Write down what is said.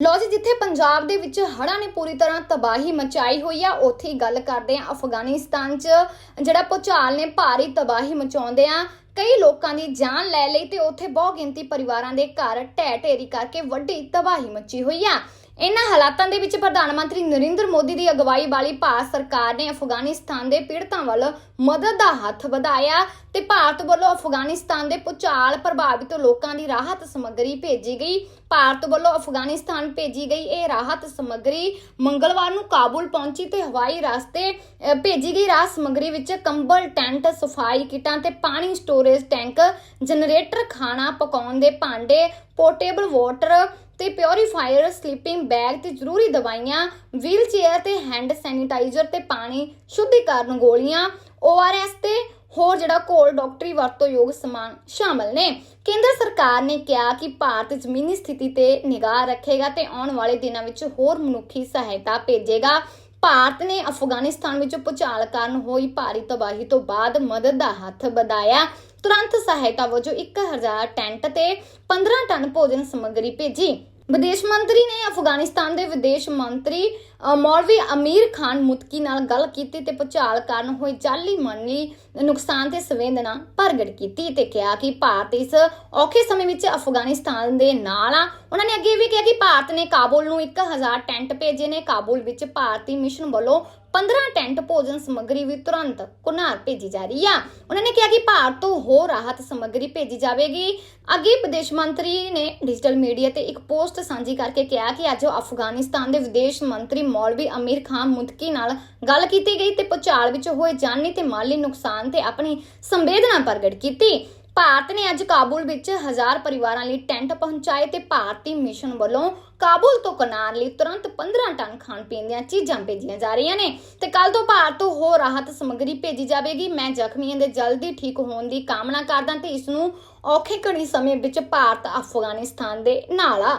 ਲੋ ਜੀ, ਜਿੱਥੇ ਪੰਜਾਬ ਦੇ ਵਿੱਚ ਹੜ੍ਹਾਂ ਨੇ ਪੂਰੀ ਤਰ੍ਹਾਂ ਤਬਾਹੀ ਮਚਾਈ ਹੋਈ ਆ, ਉੱਥੇ ਹੀ ਗੱਲ ਕਰਦੇ ਆ ਅਫਗਾਨਿਸਤਾਨ 'ਚ, ਜਿਹੜਾ ਭੂਚਾਲ ਨੇ ਭਾਰੀ ਤਬਾਹੀ ਮਚਾਉਂਦੇ ਆ। ਕਈ ਲੋਕਾਂ ਦੀ ਜਾਨ ਲੈ ਲਈ ਤੇ ਉੱਥੇ ਬਹੁ ਗਿਣਤੀ ਪਰਿਵਾਰਾਂ ਦੇ ਘਰ ਢਹਿ ਢੇਰੀ ਕਰਕੇ ਵੱਡੀ ਤਬਾਹੀ ਮਚੀ ਹੋਈ ਆ। ਇਨ੍ਹਾਂ ਹਾਲਾਤਾਂ ਦੇ ਵਿੱਚ ਪ੍ਰਧਾਨ ਮੰਤਰੀ ਨਰਿੰਦਰ ਮੋਦੀ ਦੀ ਅਗਵਾਈ ਵਾਲੀ ਭਾਰਤ ਸਰਕਾਰ ਨੇ ਅਫਗਾਨਿਸਤਾਨ ਦੇ ਪੀੜਤਾਂ ਵੱਲ ਮਦਦ ਦਾ ਹੱਥ ਵਧਾਇਆ ਤੇ ਭਾਰਤ ਵੱਲੋਂ ਅਫਗਾਨਿਸਤਾਨ ਦੇ ਭੂਚਾਲ ਪ੍ਰਭਾਵਿਤ ਲੋਕਾਂ ਦੀ ਰਾਹਤ ਸਮੱਗਰੀ ਭੇਜੀ ਗਈ। ਭਾਰਤ ਵੱਲੋਂ ਅਫਗਾਨਿਸਤਾਨ ਭੇਜੀ ਗਈ ਇਹ ਰਾਹਤ ਸਮੱਗਰੀ ਮੰਗਲਵਾਰ ਨੂੰ ਕਾਬੁਲ ਪਹੁੰਚੀ ਤੇ ਹਵਾਈ ਰਸਤੇ ਭੇਜੀ ਗਈ ਰਾਹਤ ਸਮੱਗਰੀ ਵਿੱਚ ਕੰਬਲ, ਟੈਂਟ, ਸਫ਼ਾਈ ਕਿਟਾਂ ਤੇ ਪਾਣੀ ਸਟੋਰੇਜ ਟੈਂਕ, ਜਨਰੇਟਰ, ਖਾਣਾ ਪਕਾਉਣ ਦੇ ਭਾਂਡੇ, ਪੋਰਟੇਬਲ ਵਾਟਰ ਤੇ ਪਿਉਰੀਫਾਇਰ ਸਲੀਪਿੰਗ ਬੈਗ ਤੇ ਜ਼ਰੂਰੀ ਦਵਾਈਆਂ ਵੀਲ ਚੇਅਰ ਤੇ ਹੈਂਡ ਸੈਨੀਟਾਈਜ਼ਰ ਤੇ ਪਾਣੀ ਸ਼ੁੱਧੀਕਰਨ ਗੋਲੀਆਂ ORS ਤੇ ਹੋਰ ਜਿਹੜਾ ਕੋਲ ਡਾਕਟਰੀ ਵਰਤੋਂਯੋਗ ਸਮਾਨ ਸ਼ਾਮਲ ਨੇ। ਕੇਂਦਰ ਸਰਕਾਰ ਨੇ ਕਿਹਾ ਕਿ ਭਾਰਤ ਜ਼ਮੀਨੀ ਸਥਿਤੀ ਤੇ ਨਿਗਾਹ ਰੱਖੇਗਾ ਤੇ ਆਉਣ ਵਾਲੇ ਦਿਨਾਂ ਵਿੱਚ ਹੋਰ ਮਨੁੱਖੀ ਸਹਾਇਤਾ ਭੇਜੇਗਾ। ਭਾਰਤ ਨੇ ਅਫਗਾਨਿਸਤਾਨ ਵਿੱਚ ਭੂਚਾਲ ਕਾਰਨ ਹੋਈ ਭਾਰੀ ਤਬਾਹੀ ਤੋਂ ਬਾਅਦ ਮਦਦ ਦਾ ਹੱਥ ਵਧਾਇਆ। ਤੁਰੰਤ ਸਹਾਇਤਾ ਵਜੋਂ 1000 ਟੈਂਟ ਤੇ 15 ਟਨ ਭੋਜਨ ਸਮੱਗਰੀ ਭੇਜੀ। ਵਿਦੇਸ਼ ਮੰਤਰੀ ਨੇ ਅਫਗਾਨਿਸਤਾਨ ਦੇ ਵਿਦੇਸ਼ ਮੰਤਰੀ ਮੌਲਵੀ ਅਮੀਰ ਖਾਨ ਮੁਤਕੀ ਨਾਲ ਗੱਲ ਕੀਤੀ ਤੇ ਭੂਚਾਲ ਕਾਰਨ ਹੋਏ ਜਾਲੀ ਮਾਲੀ ਨੁਕਸਾਨ ਤੇ ਸੰਵੇਦਨਾ ਪ੍ਰਗਟ ਕੀਤੀ ਤੇ ਕਿਹਾ ਕਿ ਭਾਰਤ ਇਸ ਔਖੇ ਸਮੇਂ ਵਿੱਚ ਅਫਗਾਨਿਸਤਾਨ ਦੇ ਨਾਲ ਆ। ਉਹਨਾਂ ਨੇ ਅੱਗੇ ਵੀ ਕਿਹਾ ਕਿ ਭਾਰਤ ਨੇ ਕਾਬੁਲ ਨੂੰ 1000 ਟੈਂਟ ਭੇਜੇ ਨੇ। ਕਾਬੁਲ ਵਿੱਚ ਭਾਰਤੀ ਮਿਸ਼ਨ ਵੱਲੋਂ 15 ਟੈਂਟ ਭੋਜਨ ਸਮੱਗਰੀ ਵੀ ਤੁਰੰਤ ਕੁਨਾਰ ਭੇਜੀ ਜਾ ਰਹੀ ਆ। ਉਹਨਾਂ ਨੇ ਕਿਹਾ ਕਿ ਭਾਰਤ ਤੋਂ ਹੋਰ ਰਾਹਤ ਸਮੱਗਰੀ ਭੇਜੀ ਜਾਵੇਗੀ। ਅੱਗੇ ਵਿਦੇਸ਼ ਮੰਤਰੀ ਨੇ ਡਿਜੀਟਲ ਮੀਡੀਆ ਤੇ ਇੱਕ ਪੋਸਟ ਸਾਂਝੀ ਕਰਕੇ ਕਿਹਾ ਕਿ ਅੱਜ ਉਹ ਅਫਗਾਨਿਸਤਾਨ ਦੇ ਵਿਦੇਸ਼ ਮੰਤਰੀ ਮੌਲਵੀ ਅਮੀਰ ਖਾਨ ਮੁਤਕੀ ਨਾਲ ਗੱਲ ਕੀਤੀ ਗਈ ਤੇ ਭੂਚਾਲ ਵਿੱਚ ਹੋਏ ਜਾਨੀ ਤੇ ਮਾਲੀ ਨੁਕਸਾਨ ਤੇ ਆਪਣੀ ਸੰਵੇਦਨਾ ਪ੍ਰਗਟ ਕੀਤੀ। ਭਾਰਤ ਨੇ ਅੱਜ ਕਾਬੁਲ ਵਿੱਚ ਹਜ਼ਾਰ ਪਰਿਵਾਰਾਂ ਲਈ ਟੈਂਟ ਪਹੁੰਚਾਏ ਤੇ ਭਾਰਤੀ ਮਿਸ਼ਨ ਵੱਲੋਂ ਕਾਬੁਲ ਤੋਂ ਕਨਾਰ ਲਈ ਤੁਰੰਤ 15 ਟਨ ਖਾਣ ਪੀਣ ਦੀਆਂ ਚੀਜ਼ਾਂ ਭੇਜੀਆਂ ਜਾ ਰਹੀਆਂ ਨੇ। ਤੇ ਕੱਲ ਤੋਂ ਭਾਰਤ ਤੋਂ ਹੋਰ ਰਾਹਤ ਸਮੱਗਰੀ ਭੇਜੀ ਜਾਵੇਗੀ। ਮੈਂ ਜ਼ਖਮੀਆਂ ਦੇ ਜਲਦੀ ਠੀਕ ਹੋਣ ਦੀ ਕਾਮਨਾ ਕਰਦਾ ਤੇ ਇਸ ਨੂੰ ਔਖੇ ਘੜੀ ਸਮੇਂ ਵਿੱਚ ਭਾਰਤ, ਅਫਗਾਨਿਸਤਾਨ ਦੇ ਨਾਲ। ਆ